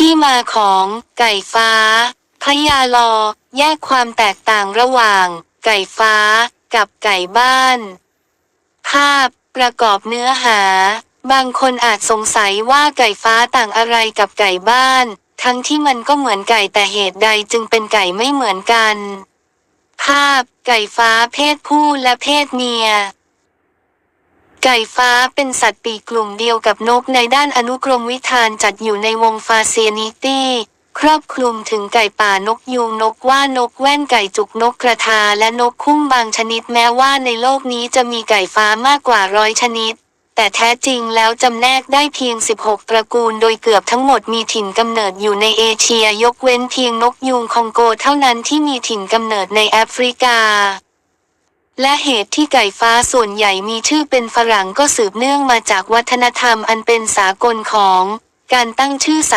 ที่มาของไก่ฟ้า พยาลอ แยกความแตกต่างระหว่าง ไก่ฟ้า กับไก่บ้าน ภาพประกอบเนื้อหา บางคนอาจสงสัยว่าไก่ฟ้าต่างอะไรกับไก่บ้าน ทั้งที่มันก็เหมือนไก่แต่เหตุใดจึงเป็นไก่ไม่เหมือนกัน ภาพ ไก่ฟ้าเพศผู้และเพศเมีย ไก่ฟ้าเป็นสัตว์ปีกกลุ่มเดียวกับนกในด้านอนุกรมวิธานจัดอยู่ในวงฟาเซียนิตี้ ครอบคลุมถึงไก่ป่านกยูงนกว่านกแว่นไก่จุกนกกระทาและนกคุ้มบางชนิดแม้ว่าในโลกนี้จะมีไก่ฟ้ามากกว่าร้อยชนิด แต่แท้จริงแล้วจำแนกได้เพียง 16 ตระกูลโดยเกือบทั้งหมดมีถิ่นกำเนิดอยู่ในเอเชียยกเว้นเพียงนกยูงคองโกเท่านั้นที่มีถิ่นกำเนิดในแอฟริกา และเหตุที่ไก่ฟ้าส่วนใหญ่มีชื่อเป็นฝรั่งก็สืบเนื่องมาจากวัฒนธรรมอันเป็นสากลของการตั้งชื่อสัตว์